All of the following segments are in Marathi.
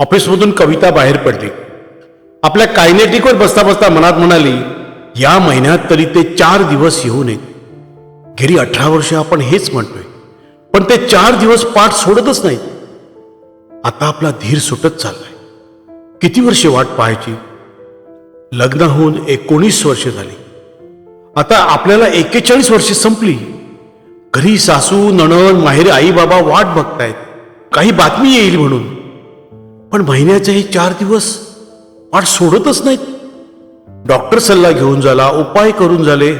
ऑफिसमधून कविता बाहेर पडली. आपल्या कायनेटिकवर बसता बसता मनात म्हणाली या महिन्यात तरी ते चार दिवस येऊ नयेत. गेली अठरा वर्ष आपण हेच म्हणतोय पण ते चार दिवस पाठ सोडतच नाहीत. आता आपला धीर सुटत चाललाय. किती वर्षे वाट पाहायची? लग्न होऊन एकोणीस वर्षे झाली. आता आपल्याला एकेचाळीस वर्षे संपली. घरी सासू नणन माहेर आई बाबा वाट बघतायत. काही बातमी येईल म्हणून. पण महिन्याचे हे चार दिवस वाट सोडतच नाहीत. डॉक्टर सल्ला घेऊन झाला उपाय करून झाले.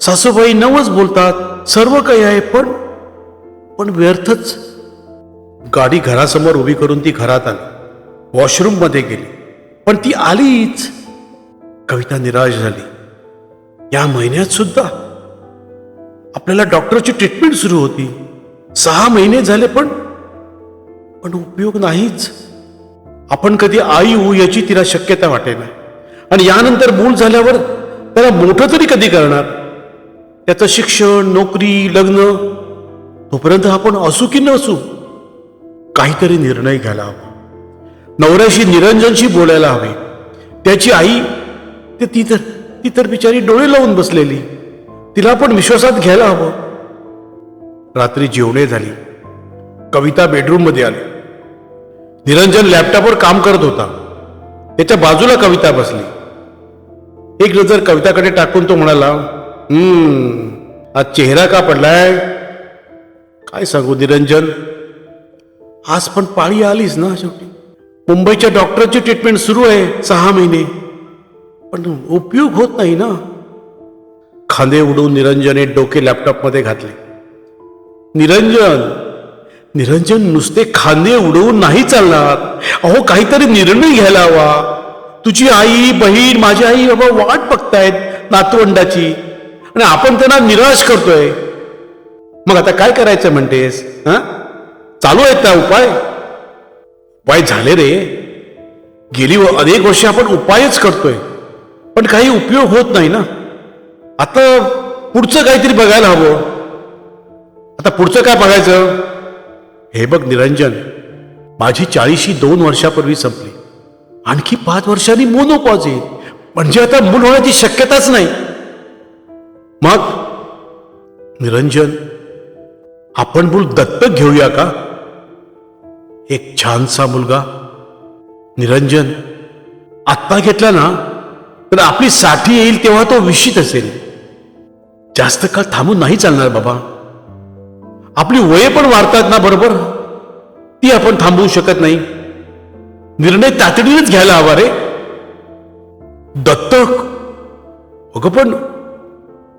सासूबाई नवच बोलतात सर्व काही आहे पण पण व्यर्थच. गाडी घरासमोर उभी करून ती घरात आली. वॉशरूममध्ये गेली. पण ती आलीच. कविता निराश झाली. या महिन्यात सुद्धा आपल्याला डॉक्टरची ट्रीटमेंट सुरू होती. सहा महिने झाले पण पण उपयोग नाहीच. आपण कधी आई होऊ याची तिला शक्यता वाटेना. आणि यानंतर मूल झाल्यावर त्याला मोठं तरी कधी करणार? त्याचं शिक्षण नोकरी लग्न तोपर्यंत आपण असू की नसू काहीतरी निर्णय घ्यायला हवा. नवऱ्याशी निरंजनशी बोलायला हवे. त्याची आई ते ती तर ती तर बिचारी डोळे लावून बसलेली. तिला आपण विश्वासात घ्यायला हवं. रात्री जेवणे झाली. कविता बेडरूममध्ये आली. निरंजन लॅपटॉपवर काम करत होता. त्याच्या बाजूला कविता बसली. एक नजर कविताकडे टाकून तो म्हणाला हम्म आज चेहरा का पडलाय? काय सांगू निरंजन? आज पण पाळी आलीच ना शेवटी. मुंबईच्या डॉक्टरची ट्रीटमेंट सुरू आहे सहा महिने. पण उपयोग होत नाही ना. खांदे उडवून निरंजने डोके लॅपटॉपमध्ये घातले. निरंजन निरंजन नुसते खांदे उडवून नाही चालणार. अहो काहीतरी निर्णय घ्यायला हवा. तुझी आई बहीण माझी आई बाबा वाट बघतायत नातवंडाची. आणि आपण त्यांना निराश करतोय. मग आता काय करायचं म्हणतेस हा? चालू आहेत त्या उपाय? उपाय झाले रे. गेली व- अनेक वर्ष आपण उपायच करतोय. पण काही उपयोग होत नाही ना. आता पुढचं काहीतरी बघायला हवं. आता पुढचं काय बघायचं? हे बघ निरंजन माझी चाळीशी दोन वर्षापूर्वी संपली. आणखी पाच वर्षांनी मोनोपॉज येईल. म्हणजे आता मूल होण्याची शक्यताच नाही. मग निरंजन आपण मूल दत्तक घेऊया का? एक छानसा मुलगा. निरंजन आत्ता घेतला ना तर आपली साठी येईल तेव्हा तो विशित असेल. जास्त काळ थांबून नाही चालणार बाबा. आपली वय पण वाढतात ना बरोबर? ती आपण थांबवू शकत नाही. निर्णय तातडीनेच घ्यायला हवा रे. दत्तक. अगं पण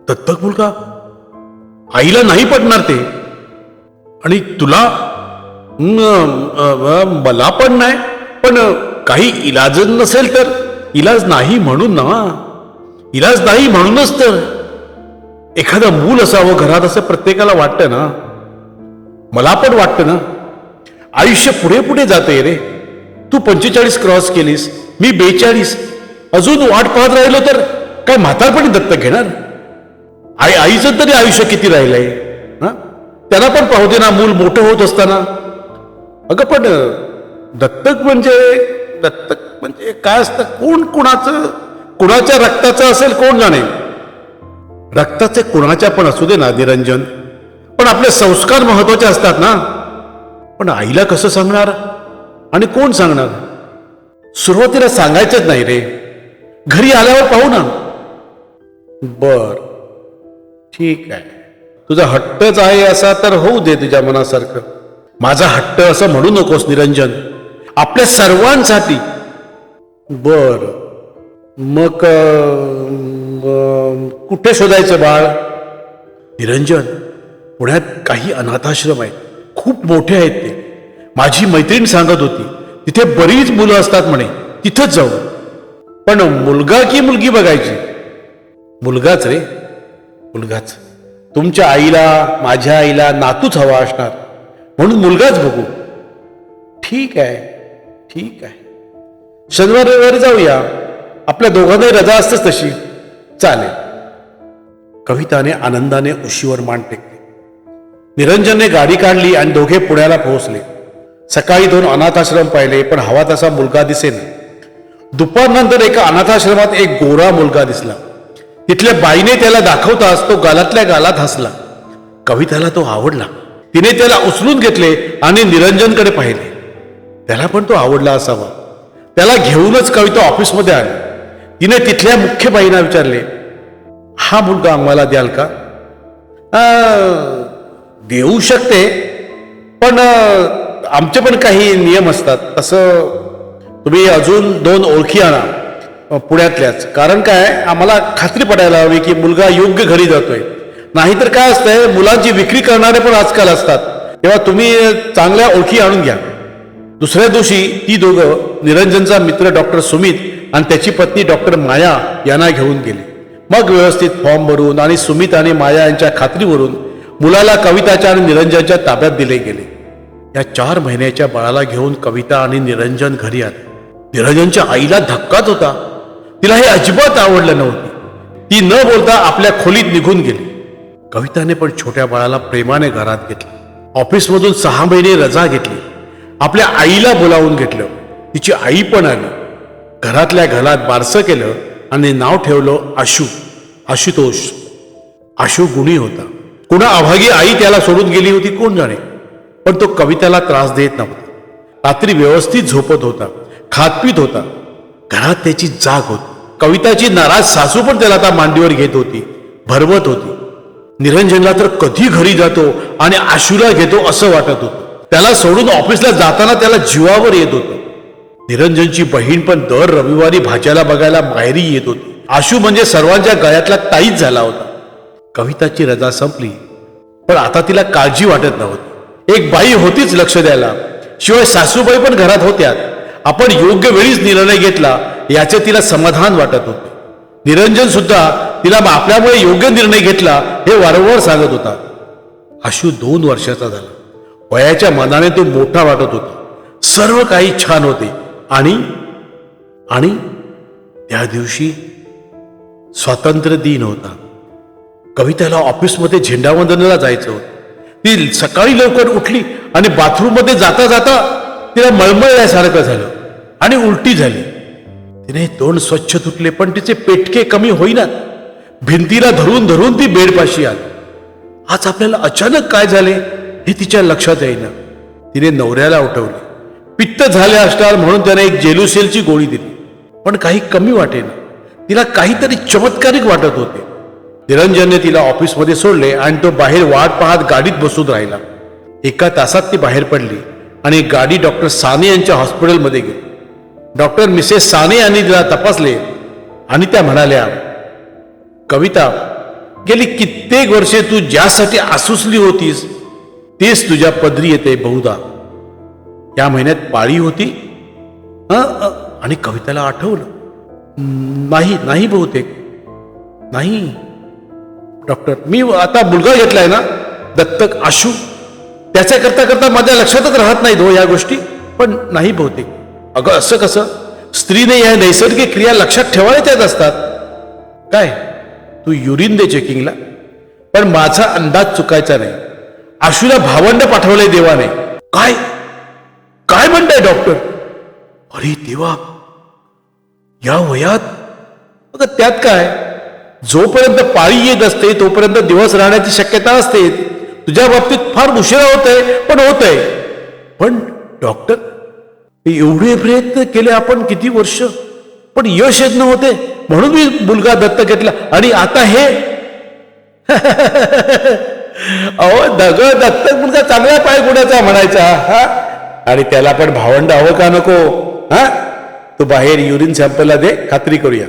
दत्तक मुलगा आईला नाही पटणार ते. आणि तुला मला पण नाही. पण काही इलाज नसेल तर इलाज नाही म्हणून ना. इलाज नाही म्हणूनच तर. एखादं मूल असावं घरात असं प्रत्येकाला वाटतं ना. मला पण वाटतं ना. आयुष्य पुढे पुढे जाते रे. तू पंचेचाळीस क्रॉस केलीस मी बेचाळीस. अजून वाट पाहत राहिलो तर काय म्हातारपणी दत्तक घेणार? आई आईचं तरी आयुष्य किती राहिलंय हा? त्याला पण पाहू दे ना मूल मोठं होत असताना. अगं पण दत्तक म्हणजे दत्तक म्हणजे काय असतं? कोण कुणाचं कुणाच्या रक्ताचं असेल कोण जाणे? रक्ताचे कुणाच्या पण असू दे ना निरंजन. पण आपले संस्कार महत्त्वाचे असतात ना. पण आईला कसं सांगणार? आणि कोण सांगणार? सुरुवातीला सांगायचंच नाही रे. घरी आल्यावर पाहू ना. बर. ठीक आहे. तुझा हट्टच आहे असा तर होऊ दे तुझ्या मनासारखं. माझा हट्ट असं म्हणू नकोस निरंजन. आपल्या सर्वांसाठी. बर. मग कुठे शोधायचं बाळ? निरंजन. पुण्यात काही अनाथाश्रम आहेत. खूप मोठे आहेत ते. माझी मैत्रीण सांगत होती तिथे बरीच मुलं असतात म्हणे तिथंच जाऊ. पण मुलगा की मुलगी बघायची? मुलगाच रे. मुलगाच. तुमच्या आईला माझ्या आईला नातूच हवा असणार. म्हणून मुलगाच बघू. ठीक आहे ठीक आहे. शनिवार रविवारी जाऊया. आपल्या दोघांनाही रजा असतेच तशी. चालेल. कविताने आनंदाने उशीवर मान टेकली. निरंजनने गाडी काढली आणि दोघे पुण्याला पोहोचले. सकाळी दोन अनाथाश्रम पाहिले पण हवा तसा मुलगा दिसेना. दुपारनंतर एका अनाथाश्रमात एक गोरा मुलगा दिसला. तिथल्या बाईने त्याला दाखवताच तो गालातल्या गालात हसला. कविताला तो आवडला. तिने त्याला उचलून घेतले आणि निरंजनकडे पाहिले. त्याला पण तो आवडला असावा. त्याला घेऊनच कविता ऑफिसमध्ये आली. तिने तिथल्या मुख्य बाईंना विचारले हा मुलगा आम्हाला द्याल का? आ... देऊ शकते पण आमचे पण काही नियम असतात. तसं तुम्ही अजून दोन ओळखी आणा पुण्यातल्याच. कारण काय आम्हाला खात्री पडायला हवी की मुलगा योग्य घरी जातोय. नाहीतर काय असतंय मुलांची विक्री करणारे पण आजकाल असतात. तेव्हा तुम्ही चांगल्या ओळखी आणून घ्या. दुसऱ्या दिवशी ती दोघं निरंजनचा मित्र डॉक्टर सुमित आणि त्याची पत्नी डॉक्टर माया यांना घेऊन गेले. मग व्यवस्थित फॉर्म भरून आणि सुमित आणि माया यांच्या खात्रीवरून मुलाला कविताच्या आणि निरंजनच्या ताब्यात दिले गेले. या चार महिन्याच्या बाळाला घेऊन कविता आणि निरंजन घरी आले. निरंजनच्या आईला धक्काच होता. तिला हे अजिबात आवडलं नव्हती. ती न बोलता आपल्या खोलीत निघून गेली. कविताने पण छोट्या बाळाला प्रेमाने घरात घेतलं. ऑफिसमधून सहा महिने रजा घेतली. आपल्या आईला बोलावून घेतलं. तिची आई पण आली. घरातल्या घरात बारसं केलं आणि नाव ठेवलं आशू. आशुतोष. आशू गुणी होता. कुणा अभागी आई त्याला सोडून गेली होती कोण जाणे? पण तो कविताला त्रास देत नव्हता. रात्री व्यवस्थित झोपत होता खातपीत होता. घरात त्याची जाग होती. कविताची नाराज सासू पण त्याला आता मांडीवर घेत होती भरवत होती. निरंजनला तर कधी घरी जातो आणि आशूला घेतो असं वाटत होतं. त्याला सोडून ऑफिसला जाताना त्याला जीवावर येत होतं. निरंजनची बहीण पण दर रविवारी भाज्याला बघायला माहेरी येत होती. आशू म्हणजे सर्वांच्या गळ्यातला ताईच झाला होता. कविताची रजा संपली. पण आता तिला काळजी वाटत नव्हती. एक बाई होतीच लक्ष द्यायला. शिवाय सासूबाई पण घरात होत्या आपण योग्य वेळीच निर्णय घेतला याचे तिला समाधान वाटत होते. निरंजन सुद्धा तिला आपल्यामुळे योग्य निर्णय घेतला हे वारंवार सांगत होता. आशू दोन वर्षाचा झाला. वयाच्या मनाने तो मोठा वाटत होता. सर्व काही छान होते. आणि आणि त्या दिवशी स्वातंत्र्य दिन होता. कविताला ऑफिसमध्ये झेंडावंदनाला जायचं. होतं ती सकाळी लवकर उठली आणि बाथरूममध्ये जाता जाता तिला मळमळल्यासारखं झालं आणि उलटी झाली. तिने तोंड स्वच्छ धुतले पण तिचे पेटके कमी होईनात भिंतीला धरून धरून ती बेडपाशी आली. आज आपल्याला अचानक काय झाले हे तिच्या लक्षात येईना. तिने नवऱ्याला उठवले. पित्त झाले असणार म्हणून त्याने एक जेलुसेलची गोळी दिली. पण काही कमी वाटेना. तिला काहीतरी चमत्कारिक वाटत होते. निरंजनने तिला ऑफिसमध्ये सोडले आणि तो बाहेर वाट पाहत गाडीत बसून राहिला. एका तासात ती बाहेर पडली आणि गाडी डॉक्टर साने यांच्या हॉस्पिटलमध्ये गेली. डॉक्टर मिसेस साने यांनी तिला तपासले आणि त्या म्हणाल्या कविता गेली कित्येक वर्षे तू ज्यासाठी आसुसली होतीस तेच तुझ्या पदरी येते बहुधा. या महिन्यात पाळी होती? आणि कविताला आठवलं. नाही नाही बहुतेक. नाही. डॉक्टर मी आता मुलगा घेतलाय ना दत्तक आशू त्याच्या करता करता माझ्या लक्षातच राहत नाहीत हो या गोष्टी पण नाही बहुतेक. अगं असं कसं? स्त्रीने या नैसर्गिक क्रिया लक्षात ठेवायला येत असतात. काय? तू युरिन दे चेकिंगला. पण माझा अंदाज चुकायचा नाही. आशूला भावंड पाठवलंय देवाने. काय? काय म्हणताय डॉक्टर? अरे देवा! या वयात? अगं त्यात काय? जोपर्यंत पाळी येत असते तोपर्यंत दिवस राहण्याची शक्यता असते. तुझ्या बाबतीत फार उशिरा होत आहे पण होत आहे पण डॉक्टर एवढे प्रयत्न केले आपण किती वर्ष? पण यश येत नव्हते. म्हणून मी मुलगा दत्त घेतला. आणि आता हे? अहो दग दत्तक मुलगा चांगला पाय गुणाचा म्हणायचा. हा? आणि त्याला पण भावंड हवं का नको. हा? तू बाहेर युरिन सॅम्पलला दे खात्री करूया.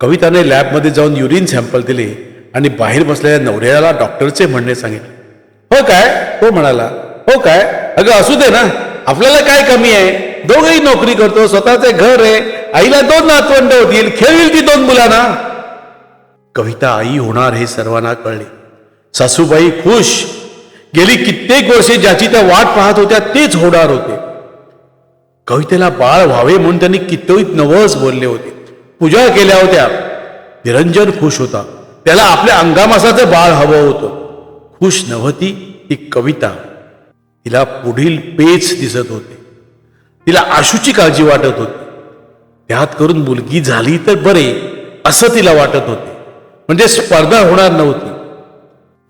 कविताने लॅबमध्ये जाऊन युरिन सॅम्पल दिले आणि बाहेर बसलेल्या नवऱ्याला डॉक्टरचे म्हणणे सांगितले. हो काय? हो म्हणाला हो काय? अगं असू दे ना. आपल्याला काय कमी आहे? दोघही नोकरी करतो स्वतःचे घर आहे. आईला दोन नातवंड होतील खेळतील ती दोन मुलांना. कविता आई होणार हे सर्वांना कळले. सासूबाई खुश. गेली कित्येक वर्षे ज्याची त्या वाट पाहत होत्या तेच होणार होते. कवितेला बाळ व्हावे म्हणून त्यांनी कित्येक नवस बोलले होते. पूजा केल्या होत्या. निरंजन खुश होता. त्याला आपल्या अंगामासाचं बाळ हवं होतं. खुश नव्हती ती कविता. तिला पुढील पेच दिसत होते. तिला आशूची काळजी वाटत होती. त्यात करून मुलगी झाली तर बरे असं तिला वाटत होते. म्हणजे स्पर्धा होणार नव्हती.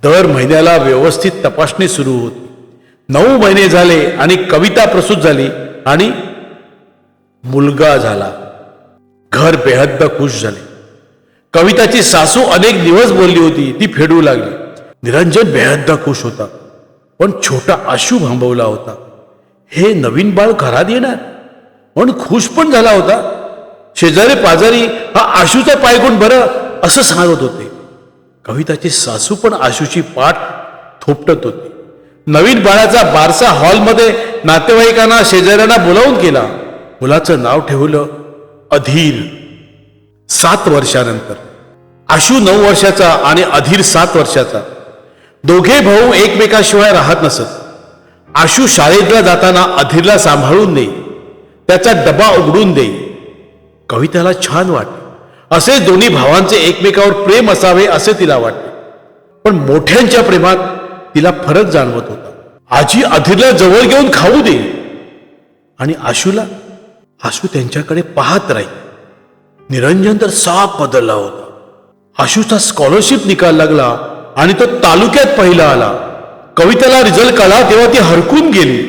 दर महिन्याला व्यवस्थित तपासणी सुरू होती. नऊ महिने झाले आणि कविता प्रसूत झाली आणि मुलगा झाला. घर बेहद्द खुश झाले. कविताची सासू अनेक दिवस बोलली होती ती फेडू लागली. निरंजन बेहद्द खुश होता पण छोटा आशू भांबवला होता. हे नवीन बाळ घरात येणार. म्हणून खुश पण झाला होता. शेजारी पाजारी हा आशूचा पायगुण बरं असं सांगत होते. कविताची सासू पण आशूची पाठ थोपटत होती. नवीन बाळाचा बारसा हॉलमध्ये नातेवाईकांना शेजाऱ्यांना बोलावून केला. मुलाचं नाव ठेवलं. अधीर. सात वर्षानंतर. आशू नऊ वर्षाचा आणि अधीर सात वर्षाचा. दोघे भाऊ एकमेकाशिवाय राहत नसत. आशू शाळेतला जाताना अधीरला सांभाळून दे. त्याचा डबा उघडून दे. कविताला छान वाटते असे दोन्ही भावांचे एकमेकावर प्रेम असावे असे तिला वाटते पण मोठ्यांच्या प्रेमात तिला फरक जाणवत होता. आजी अधीरला जवळ घेऊन खाऊ दे. आणि आशूला आशू त्यांच्याकडे पाहत राहील. निरंजन तर साप बदलला होता. आशूचा स्कॉलरशिप निकाल लागला आणि तो तालुक्यात पहिला आला. कवितेला रिझल्ट कळला तेव्हा ती हरकून गेली.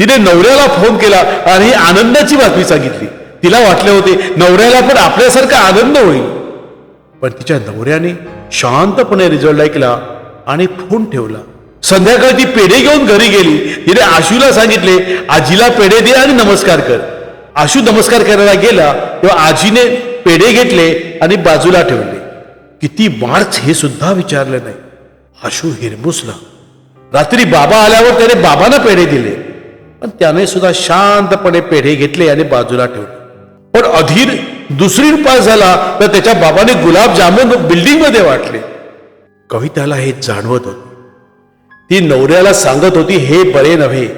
तिने नवऱ्याला फोन केला आणि आनंदाची बातमी सांगितली. तिला वाटले होते नवऱ्याला पण आपल्यासारखा आनंद होईल. पण तिच्या नवऱ्याने शांतपणे रिझल्ट ऐकला आणि फोन ठेवला. संध्याकाळी ती पेढे घेऊन घरी गेली. तिने आशूला सांगितले आजीला पेढे दे आणि नमस्कार कर. आशू नमस्कार करायला गेला तेव्हा आजीने पेढे घेतले आणि बाजूला ठेवले. किती मार्च हे सुद्धा विचारलं नाही. आशू हिरमुसला. रात्री बाबा आल्यावर त्याने बाबांना पेढे दिले. पण त्याने सुद्धा शांतपणे पेढे घेतले आणि बाजूला ठेवले. पण अधीर दुसरी पास झाला तर त्याच्या बाबाने गुलाबजामुन बिल्डिंगमध्ये वाटले. कविताला हे जाणवत होते. ती नवऱ्याला सांगत होती हे बरे नव्हे.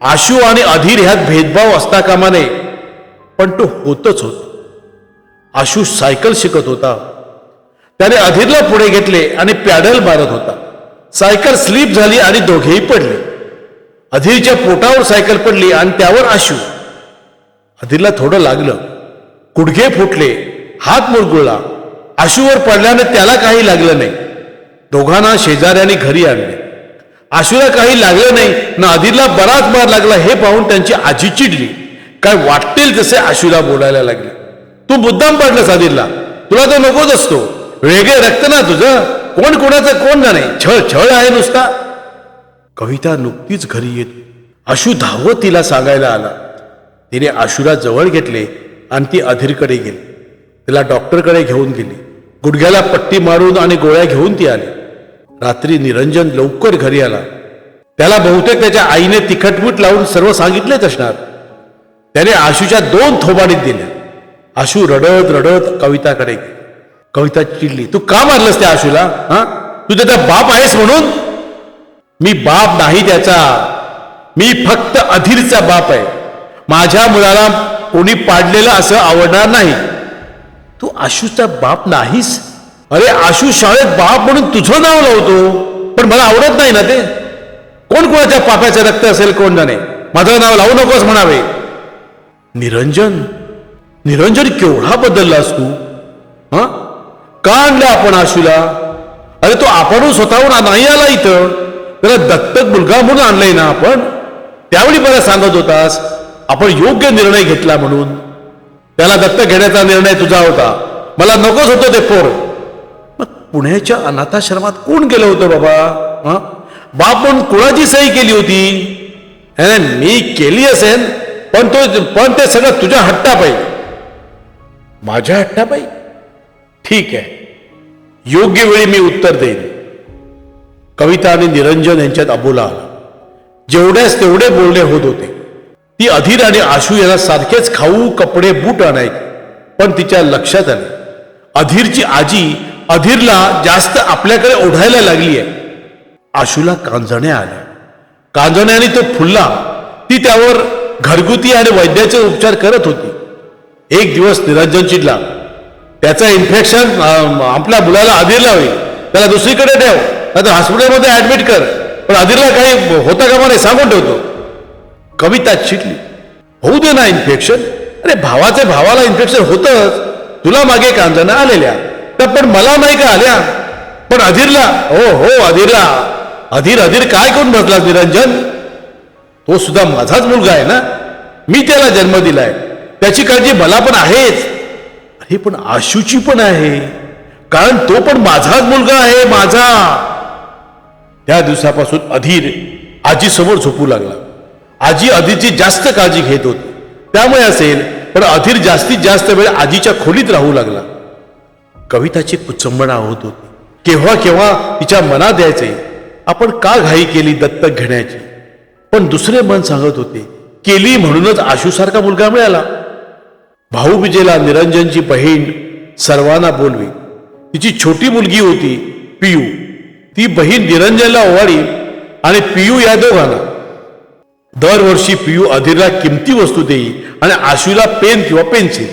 आशू आणि अधीर ह्यात भेदभाव असता कामा नये. पण तो होतच होत. आशू सायकल शिकत होता. त्याने अधीरला पुढे घेतले आणि पॅडल मारत होता. सायकल स्लिप झाली आणि दोघेही पडले. अधीरच्या पोटावर सायकल पडली आणि त्यावर आशू. अधीरला थोडं लागलं. कुडघे फुटले. हात मुरगुळला. आशूवर पडल्याने त्याला काही लागलं नाही. दोघांना शेजाऱ्याने घरी आणले. आशूला काही लागलं नाही. ना अधीरला बराच मार लागला हे पाहून त्यांची आजी चिडली. काय वाटतील तसे आशूला बोलायला लागले. तू मुद्दाम पडलं अधीरला तुला तो नकोच असतो. वेगळे रक्त ना तुझं. कोण कोणाचं कोण जाणे छळ छळ आहे नुसता. कविता नुकतीच घरी येत आशू धावत तिला सांगायला आला. तिने आशूला जवळ घेतले आणि ती अधीरकडे गेली. तिला डॉक्टरकडे घेऊन गेली. गुडघ्याला पट्टी मारून आणि गोळ्या घेऊन ती आली. रात्री निरंजन लवकर घरी आला. त्याला बहुतेक त्याच्या आईने तिखटमूट लावून सर्व सांगितलेच असणार. त्याने आशूच्या दोन थोबाडीत दिल्या. आशू रडत रडत कविताकडे कविता चिडली तू का मारलंस त्या आशूला? हा? तू त्याचा बाप आहेस म्हणून? मी बाप नाही त्याचा. मी फक्त अधीरचा बाप आहे. माझ्या मुलाला कोणी पाडलेलं असं आवडणार नाही. तू आशूचा बाप नाहीस? अरे आशू शाळेत बाप म्हणून तुझं नाव लावतो. पण मला आवडत नाही ना ते. कोण कोणाच्या पापाचं रक्त असेल कोण जाणे? माझं नाव लावू नकोस म्हणावे. निरंजन. निरंजन केवढा बदललास तू? हा? का आणलं आपण आशूला? अरे तो आपण स्वतःहून नाही आला इथं. त्याला दत्तक मुलगा म्हणून आणलाय ना आपण. त्यावेळी मला सांगत होतास आपण योग्य निर्णय घेतला म्हणून. त्याला दत्तक घेण्याचा निर्णय तुझा होता. मला नकोच होतं ते पोर. मग पुण्याच्या अनाथाश्रमात कोण गेलं होतं बाबा? हा? बाप म्हणून कुणाची सही केली होती? मी केली असेल पण तो पण ते सगळं तुझ्या हट्टापाई माझ्या हट्टापाई ठीक आहे. योग्य वेळी मी उत्तर देईन. कविता आणि निरंजन यांच्यात अबोला आला. जेवढ्याच तेवढे बोलणे होत होते. ती अधीर आणि आशू यांना सारखेच खाऊ कपडे बूट आणायचे. पण तिच्या लक्षात आले. अधीरची आजी अधीरला जास्त आपल्याकडे ओढायला लागली आहे आशूला कांजण्या आल्या. कांजण्याने तो फुलला. ती त्यावर घरगुती आणि वैद्याचे उपचार करत होती. एक दिवस निरंजन चिडला. त्याचं इन्फेक्शन आपल्या मुलाला अधीरला होईल. त्याला दुसरीकडे ठेव नाही हॉस्पिटलमध्ये ऍडमिट कर. पण अधीरला काही होता का नाही सांगून ठेवतो. कविता चिडली. होऊ दे ना इन्फेक्शन अरे भावाचे भावाला इन्फेक्शन होतच. तुला मागे कांजना आलेल्या. तर पण मला नाही का आल्या? पण अधीरला? हो हो अधीरला. अधीर अधीर काय करून बसला निरंजन? तो सुद्धा माझाच मुलगा आहे ना? मी त्याला जन्म दिलाय. त्याची काळजी मला पण आहेच. अरे पण आशूची पण आहे. कारण तो पण माझाच मुलगा आहे माझा. त्या दिवसापासून अधीर आजीसमोर झोपू लागला. आजी अधीरची जास्त काळजी घेत होती. त्यामुळे असेल पण अधीर जास्तीत जास्त वेळ आजीच्या खोलीत राहू लागला. कविताची कुचंबणा होत होती. केव्हा केव्हा तिच्या मनात यायचे आपण का घाई केली दत्तक घेण्याची? पण दुसरे मन सांगत होते केली म्हणूनच आशूसारखा मुलगा मिळाला. भाऊबीजेला निरंजनची बहीण सर्वांना बोलवी. तिची छोटी मुलगी होती पियू. ती बहीण निरंजनला ओवाळी आणि पियू या दोघांना. दरवर्षी पियू अधीरला किमती वस्तू देई आणि आशूला पेन किंवा पेन्सिल.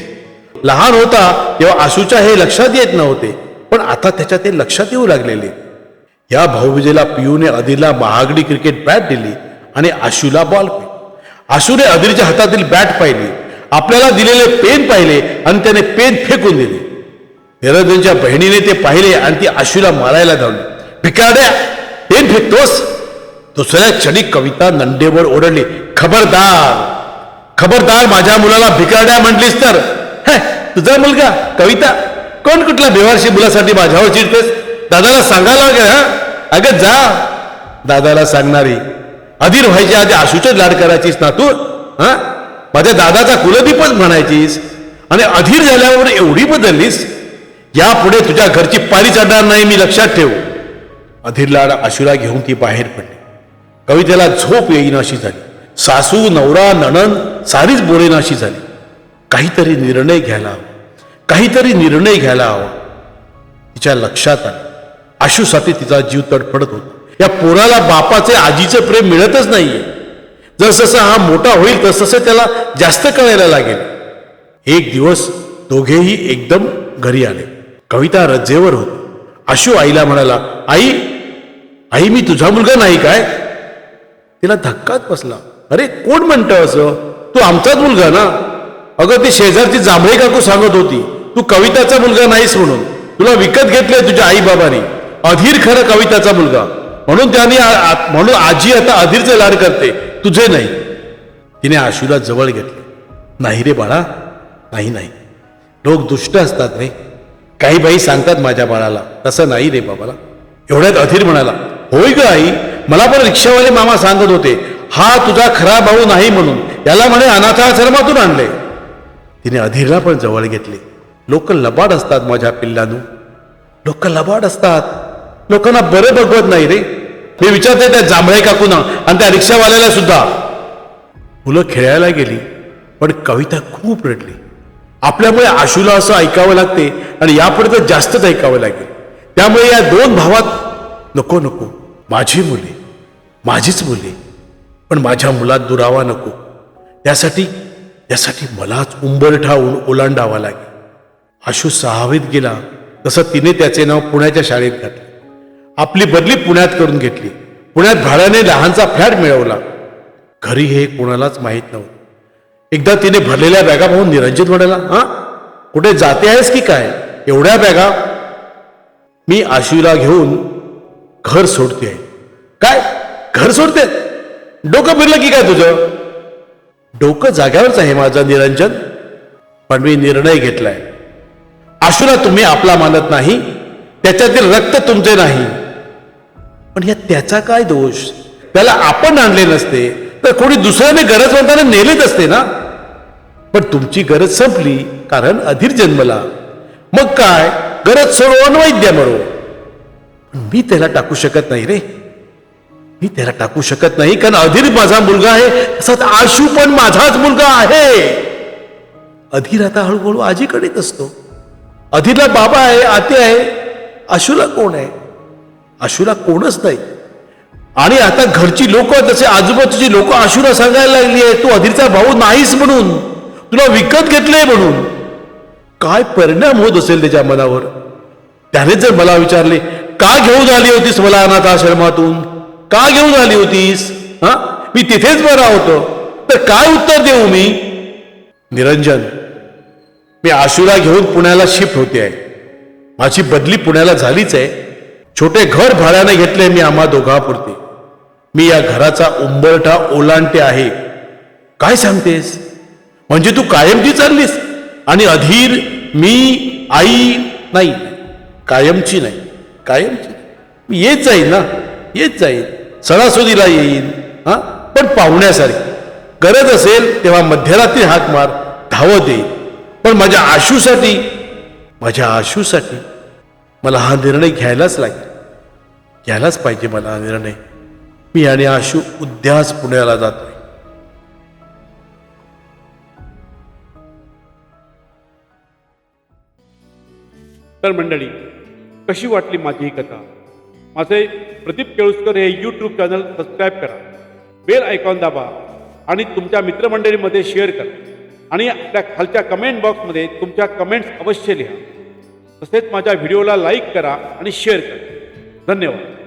लहान होता तेव्हा आशूच्या हे लक्षात येत नव्हते पण आता त्याच्या ते लक्षात येऊ लागलेले. या भाऊबीजेला पियूने अधीरला महागडी क्रिकेट बॅट दिली. आणि आशूला बॉल पेन आशूने अधीरच्या हातातील बॅट पाहिली. आपल्याला दिलेले पेन पाहिले आणि त्याने पेन फेकून दिले. निरंजनच्या बहिणीने ते पाहिले आणि ती आशूला मारायला धावली. भिकाड्या पेन फेकतोस? दुसऱ्या क्षणी कविता नंदेवर ओरडली. खबरदार खबरदार माझ्या मुलाला भिकारड्या म्हटलीस तर. तुझा मुलगा कविता कोण कुठल्या बेवारशी मुलासाठी माझ्यावर चिडतेस दादाला सांगायला लागेल हा? अगं जा. दादाला सांगणारी अधीर व्हायच्या आधी आशूचे लाड करायचीस ना तू? हा? माझ्या दादाचा कुलदीपच म्हणायचीस. आणि अधीर झाल्यावर एवढी बदललीस? यापुढे तुझ्या घरची पारी चढणार नाही मी लक्षात ठेव. अधीरला आशूला घेऊन ती बाहेर पडली. कवितेला झोप येईनाशी झाली. सासू नवरा नणन सारीच बोलेनाशी झाली. काहीतरी निर्णय घ्यायला हवा. काहीतरी निर्णय घ्यायला हवा. तिच्या लक्षात आला. आशूसाठी तिचा जीव तडफडत होता. या पोराला बापाचे आजीचे प्रेम मिळतच नाहीये. जसजसा हा मोठा होईल तसतसं त्याला जास्त कळायला लागेल. एक दिवस दोघेही एकदम घरी आले. कविता रज्जेवर होती. आशू आईला म्हणाला आई आई मी तुझा मुलगा नाही काय? तिला धक्काच बसला. अरे कोण म्हणतं असं? तू आमचाच मुलगा ना? अगं ती शेजारची जांभळे काकू सांगत होती तू कविताचा मुलगा नाहीस म्हणून. तुला विकत घेतलंय तुझ्या आई बाबांनी. अधीर खरं कविताचा मुलगा. म्हणून त्याने आ- म्हणून आजी आता अधीरचे लाड करते. तुझे नाही. तिने आशूला जवळ घेतले. नाही रे बाळा नाही नाही. लोक दुष्ट असतात रे. काही बाई सांगतात माझ्या बाळाला तसं नाही रे बाबाला. एवढ्यात अधीर म्हणाला होय ग आई मला पण रिक्षावाले मामा सांगत होते. हा तुझा खरा भाऊ नाही म्हणून. याला म्हणे अनाथाश्रमातून आणले. तिने अधीरला पण जवळ घेतले. लोक लबाड असतात माझ्या पिल्लानू. लोक लबाड असतात. लोकांना बरं बघवत नाही रे. मी विचारते त्या जांभळे काकून आणि त्या रिक्षावाल्याला सुद्धा. मुलं खेळायला गेली पण कविता खूप रडली. आपल्यामुळे आशूला असं ऐकावं लागते आणि यापुढे तर जास्तच ऐकावं लागेल. त्यामुळे या दोन भावात नको नको. माझी मुले माझीच मुले. पण माझ्या मुलात दुरावा नको. त्यासाठी त्यासाठी मलाच उंबरठा ओलांडावा लागेल. आशू सहावीत गेला तसं तिने त्याचे नाव पुण्याच्या शाळेत घातले. आपली बदली पुण्यात करून घेतली. पुण्यात भाड्याने लहानचा फ्लॅट मिळवला. घरी हे कोणालाच माहीत नव्हतं. एकदा तिने भरलेल्या बॅगा पाहून निरंजित म्हणाला हा? कुठे जाते आहेस की काय? एवढ्या बॅगा? मी आशीला घेऊन घर सोडते काय? घर सोडते? डोकं फिरलं की काय तुझं? डोकं जाग्यावरच आहे माझं निरंजन. पण मी निर्णय घेतलाय. आशूला तुम्ही आपला मानत नाही. त्याच्यातील रक्त तुमचे नाही. पण या त्याचा काय दोष? त्याला आपण आणले नसते तर कोणी दुसऱ्याने गरजवंताने नेलेच असते ना? पण तुमची गरज संपली कारण अधीर जन्मला. मग काय? गरज सोडो अन्वैद्य मरो. पण मी त्याला टाकू शकत नाही रे. मी त्याला टाकू शकत नाही कारण अधीर माझा मुलगा आहे तसाच आशू पण माझाच मुलगा आहे. अधीर आता हळूहळू आजीकडेच असतो. अधीरला बाबा आहे आते आहे आशूला कोण आहे? आशुरा कोणच नाही. आणि आता घरची लोक तसे आजूबाजूची लोक आशुरा सांगायला लागली आहे तू अधीरचा भाऊ नाहीस म्हणून. तुला विकत घेतलंय म्हणून. काय परिणाम होत असेल त्याच्या मनावर? त्याने जर मला विचारले का घेऊन आली होतीस मला अनाथ आश्रमातून? का घेऊन आली होतीस? हा? मी तिथेच बरा होतो. तर काय उत्तर देऊ मी? निरंजन मी आशुरा घेऊन पुण्याला शिफ्ट होते आहे. माझी बदली पुण्याला झालीच आहे. छोटे घर भाड्याने घेतले मी आम्हा दोघापुरते. मी या घराचा उंबरठा ओलांडते आहे. काय सांगतेस? म्हणजे तू कायमची चाललीस? आणि अधीर मी आई नाही. कायमची नाही. कायमची मी येत जाईन ना? येत जाईन. सणासुदीला येईन. हां? पण पाहुण्यासारखी. गरज असेल तेव्हा मध्यरात्री हाक मार धावत येईल पण माझ्या आशूसाठी माझ्या आशूसाठी मला हा निर्णय घ्यायलाच लागेल. घ्यायलाच पाहिजे मला हा निर्णय. मी आणि आशू उद्याच पुण्याला जातोय. तर मंडळी कशी वाटली माझी ही कथा? माझे प्रदीप केळुसकर हे यूट्यूब चॅनल सबस्क्राईब करा. बेल आयकॉन दाबा आणि तुमच्या मित्रमंडळीमध्ये शेअर करा. आणि त्या खालच्या कमेंट बॉक्समध्ये तुमच्या कमेंट्स अवश्य लिहा. तसेच माझ्या व्हिडिओला लाईक करा आणि शेअर करा. धन्यवाद.